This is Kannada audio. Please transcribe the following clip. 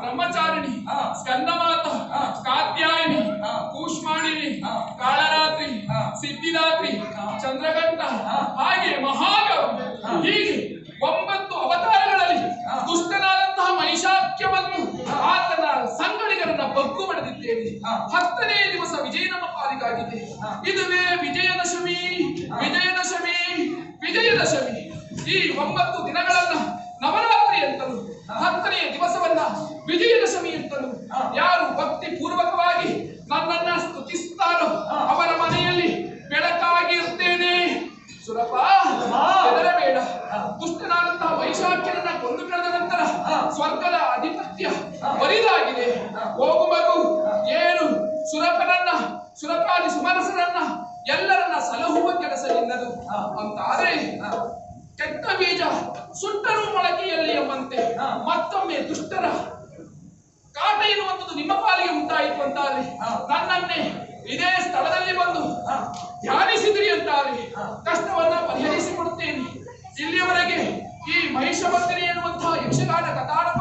ಬ್ರಹ್ಮಚಾರಿಣಿ ಸ್ಕಂದಮಾತ ಕಾತ್ಯಾಯಿನಿ ಕೂಷ್ಮಾಣಿನಿ ಕಾಳರಾತ್ರಿ ಸಿದ್ಧಿದಾತ್ರಿ ಚಂದ್ರಗಂಟ ಹಾಗೆ ಮಹಾಗೌರಿ. ಹೀಗೆ ಒಂಬತ್ತು ಅವತಾರಗಳಲ್ಲಿ ದುಷ್ಟನಾದಂತಹ ಮಹಿಷಾಕ್ಯ ಮತ್ತು ಆತನ ಸಂಗಡಿಗರನ್ನ ಬಗ್ಗು ಮಾಡಿದ್ದೇನೆ ಹತ್ತನೇ ದಿವಸ ವಿಜಯನಮ ಪಾಲಿಗಾಗಿದೆ ಇದುವೇ ವಿಜಯದಶಮಿ ವಿಜಯದಶಮಿ ವಿಜಯದಶಮಿ. ಈ ಒಂಬತ್ತು ದಿನಗಳನ್ನ ವೈಶಾಖ್ಯನನ್ನ ಕೊಂದು ಕಳೆದ ನಂತರ ಸ್ವರ್ಗದ ಆಧಿಪತ್ಯ ಬರಿದಾಗಿದೆ. ಹೋಗು ಮಗು ಏನು ಸುರಪನನ್ನ ಸುರಪಾದಿ ಸುಮನಸರನ್ನ ಎಲ್ಲರನ್ನ ಸಲಹುವ ಕೆಲಸ ನಿನ್ನದು. ಅಂತಾದ್ರೆ, ಕೆಟ್ಟ ಬೀಜ ಸುಟ್ಟರೂ ಮೊಳಕೆಯಲ್ಲಿ ಎಂಬಂತೆ? ಮತ್ತೊಮ್ಮೆ ದುಷ್ಟರ ಕಾಟ ಎನ್ನುವಂಥದ್ದು ನಿಮ್ಮ ಪಾಲಿಗೆ ಉಂಟಾಯಿತು ಅಂತಾರೆ ನನ್ನನ್ನೇ ಇದೇ ಸ್ಥಳದಲ್ಲಿ ಬಂದು ಧ್ಯಾನಿಸಿದ್ರಿ ಅಂತಾರೆ ಕಷ್ಟವನ್ನ ಪರಿಹರಿಸಿಕೊಡುತ್ತೇನೆ. ಇಲ್ಲಿಯವರೆಗೆ ಮಹಿಷಮರ್ದಿನಿ ಎನ್ನುವಂತಹ ಯಕ್ಷಗಾನ ನೋಡಿದ್ದಾರೆ